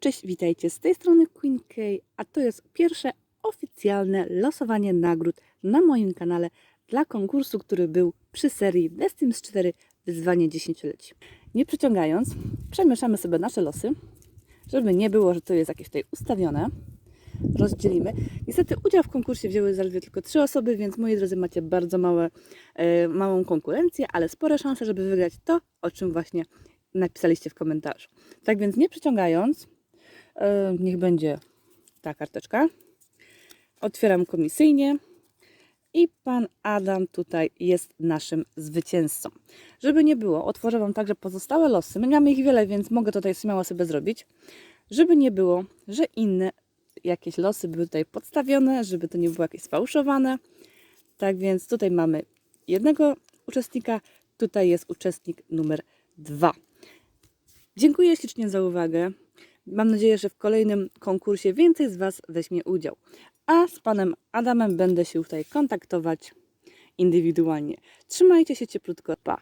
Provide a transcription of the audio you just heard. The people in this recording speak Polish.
cześć, witajcie z tej strony Queen K, a to jest pierwsze oficjalne losowanie nagród na moim kanale dla konkursu, który był przy serii The Sims 4 Wyzwanie 10-leci. Nie przeciągając, przemieszamy sobie nasze losy, żeby nie było, że to jest jakieś tutaj ustawione. Rozdzielimy. Niestety udział w konkursie wzięły zaledwie tylko trzy osoby, więc moi drodzy macie bardzo małe, e, małą konkurencję, ale spore szanse, żeby wygrać to, o czym właśnie napisaliście w komentarzu. Tak więc nie przeciągając, e, niech będzie ta karteczka. Otwieram komisyjnie i pan Adam tutaj jest naszym zwycięzcą. Żeby nie było, otworzę Wam także pozostałe losy. My mamy ich wiele, więc mogę tutaj śmiało sobie zrobić. Żeby nie było, że inne jakieś losy były tutaj podstawione, żeby to nie było jakieś sfałszowane. Tak więc tutaj mamy jednego uczestnika, tutaj jest uczestnik numer dwa. Dziękuję ślicznie za uwagę. Mam nadzieję, że w kolejnym konkursie więcej z Was weźmie udział. A z panem Adamem będę się tutaj kontaktować indywidualnie. Trzymajcie się cieplutko. Pa!